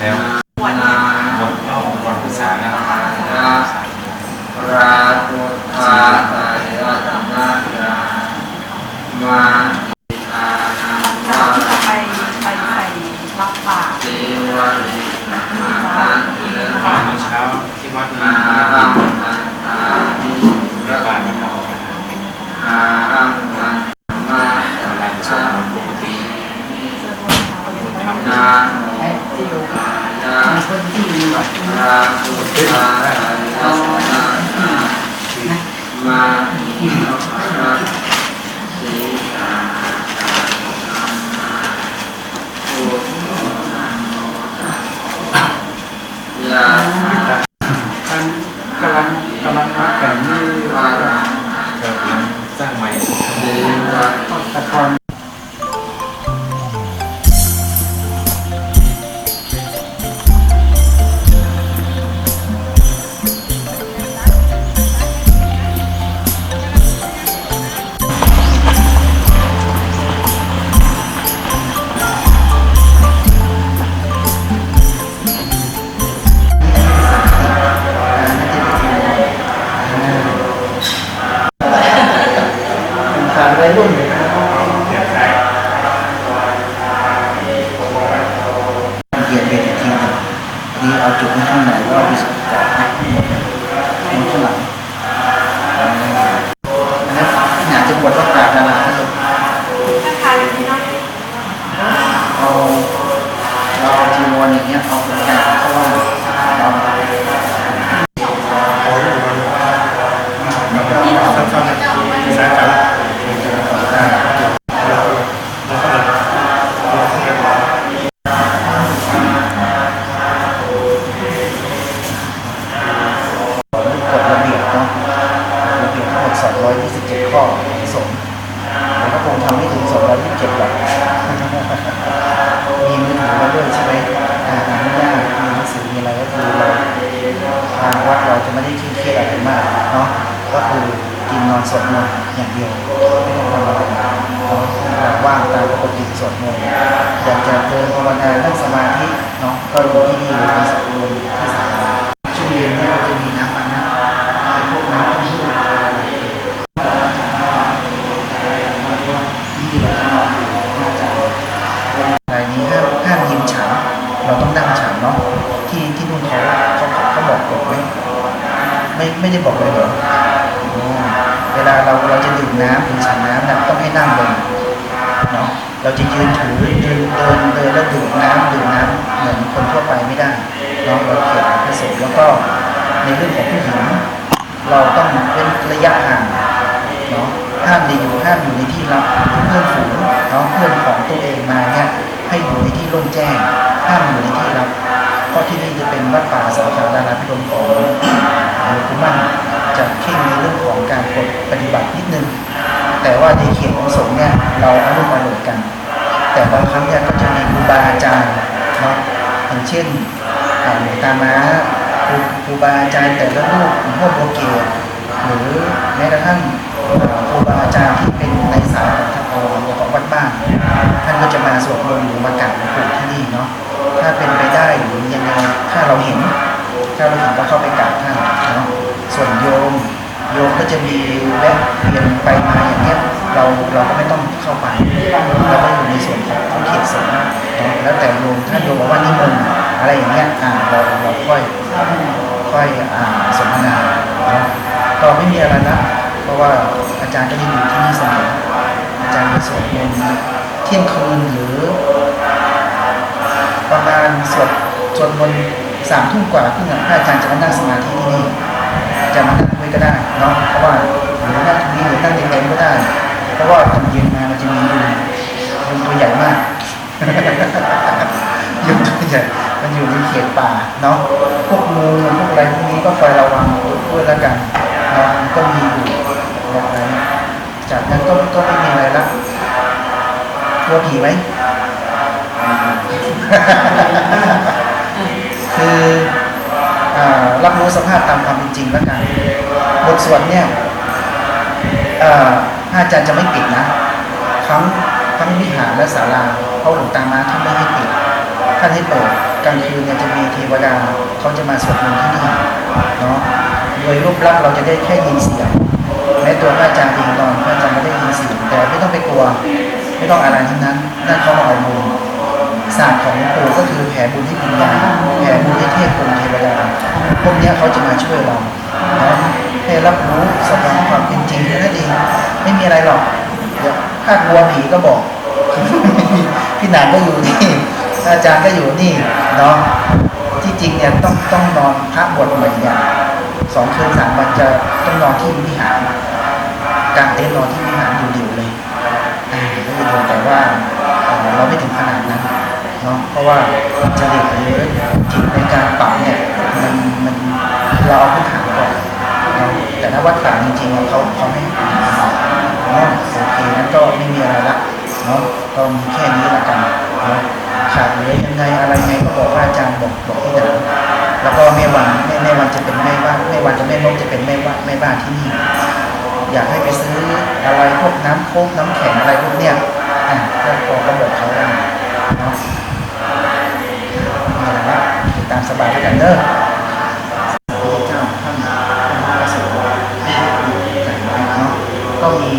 แล้วหมดเนี่ยหมดรอบนภาษาแล้วราตุธาตายะธรรมะยามาอาา วไม่ต้องทำอะไรเนาะว่างตามปกติสวดมนต์อยากจะเดินภาวนานั่งสมาธิเนาะก็อยู่ที่นี่เลยในสวดมนต์ที่ศาลาช่วงเย็นเนี่ยเราจะมีน้ำมันนะพวกน้ำที่ที่เราทำอยู่น่าจะรายนี้ห้ามห้ามยืนฉันเราต้องนั่งฉันเนาะที่ที่นู่นเขาเขาเขาบอกกฎไหมไม่ไม่ได้บอกเลยเหรออ๋อเวลาเราเราจะดื่มน้ำหรือฉันน้ำนะต้องให้นั่งลงเนาะเราจะยืนถือยืนเดินเดินแล้วดื่มน้ำดื่มน้ำเหมือนคนทั่วไปไม่ได้เนาะเราเกี่ยวกับพระสงฆ์แล้วก็ในเรื่องของผู้หญิงเราต้องเว้นระยะห่างเนาะห้ามดีอยู่ห้ามอยู่ในที่ลับหรือเพื่อนฝูงเนาะเพื่อนของตัวเองมาเนี่ยให้อยู่ในที่โล่งแจ้งห้ามอยู่ในที่ลับเพราะที่นี่จะเป็นวัดป่าสาขาดาราพิรมของหลวงปู่มั่นจะเข่งในเรื่องของการกฎปฏิบัตินิดนึง แต่ว่า ในเขตของสงฆ์เนี่ยเราอนุโมทนากัน แต่บางครั้งเนี่ยก็จะมีครูบาอาจารย์เนาะอย่างเช่นอ่าหลวงตามาครูครูบาอาจารย์แต่ละรูปหลวงพ่อโบเกตหรือแม้กระทั่งครูบาอาจารย์ที่เป็นในสายของของวัดบ้านท่านก็จะมาสวดมนต์หรือมากราบหลวงปู่ที่นี่เนาะถ้าเป็นไปได้หรือยังไงถ้าเราเห็นถ้าเราเห็นก็เข้าไปกราบท่านเนาะส่วนโยมโยมก็จะมีแวะเวียนไปมาอย่างเงี้ย เราเราก็ไม่ต้องเข้าไปเราก็อยู่ในส่วนของของเขตสงฆ์เนาแล้วแต่โยมถ้าโยมบอกว่านิมนต์อะไรอย่างเงี้ยอ่าเราเราค่อยค่อยอ่าสนทนาเนาะก็ไม่มีอะไรนะ เพราะว่าอาจารย์ก็ยังอยู่ที่นี่เสมออาจารย์จะสวดมนต์เที่ยงคืนหรือประมาณสวดสวดมนต์สามทุ่มกว่าขึ้นอะพระอาจารย์จะมานั่งสมาธิที่นี่จะมานั่งด้วยก็ได้เนาะเพราะว่าหรือนั่งตรงนี้หรือนั่งยังไงก็ได้ เพราะว่าตอนเย็นมามันจะมียุงยุงตัวใหญ่มากยุงตัวใหญ่มันอยู่ในเขตป่าเนาะพวกงูพวกอะไรพวกนี้ก็คอยระวังด้วยแล้วกันนะมันก็มีอยู่แบบนั้นจากนั้นก็ก็ไม่มีอะไรละกลัวผีไหมคือรับรู้สภาพตามความเป็นจริงแล้วกันบทสวดเนี่ยอ่า พระอาจารย์จะไม่ปิดนะทั้งทั้งวิหารและศาลาเพราะหลวงตามาท่านไม่ให้ปิดท่านให้เปิดกลางคืนเนี่ยจะมีเทวดาเขาจะมาสวดมนต์ที่นี่เนาะโดยรูปลักษณ์เราจะได้แค่ยินเสียงแม้ตัวพระอาจารย์เองนอนพระอาจารย์ไม่ได้ยินเสียงแต่ไม่ต้องไปกลัว ไม่ต้องอะไรทั้งนั้นนั่นเขามาเอาบุญศาสตร์ของหลวงปู่ก็คือแผ่บุญให้วิญญาแผ่บุญให้เทพพรหมเทวดาพวกนี้เขาจะมาช่วยเราเนาะ ให้รับรู้สภาพความเป็นจริงแค่นั้นเองไม่มีอะไรหรอกเดี๋ยวถ้ากลัวผีก็บอกพี่หนานก็อยู่นี่อาจารย์ก็อยู่นี่เนาะที่จริงเนี่ยต้องต้องนอนพระบทใหม่เนี่ยสองคืนสามวันจะต้องนอนที่วิหารกางเต็นท์นอนที่วิหารอยู่เดียวเลยอ่าก็อยู่แต่ว่าเราไม่ถึงขนาดนั้นเนาะเพราะว่าจริตหรือจิตในการปรับเนี่ยมันมันเราเอาพื้นฐานก่ะ แต่ถ้าวัดป่าจริงๆเขาเขาให้อ่านเนาะโอเคนั้นก็ไม่มีอะไรละเนาะก็มีแค่นี้ละกันเนาะขาดเหลือยังไงอะไรไงก็บอกว่าอาจารย์บอกบอกที่ไหนแล้วก็แม่วันแม่แม่วันจะเป็นแม่บ้านแม่วันจะแม่นกจะเป็นแม่บ้านแม่บ้านที่นี่ อยากให้ไปซื้ออะไรพวกน้ำโค้กน้ำแข็งอะไรพวกเนี้ยอะก็ก็ก็บอกเขาได้เนาะนี่และครับตามสบายกันเด้อ ก็มี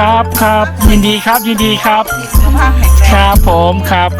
ครับครับครับยินดีครับยินดีครับ สุขภาพแข็งแรง ครับผมครับหลายวัน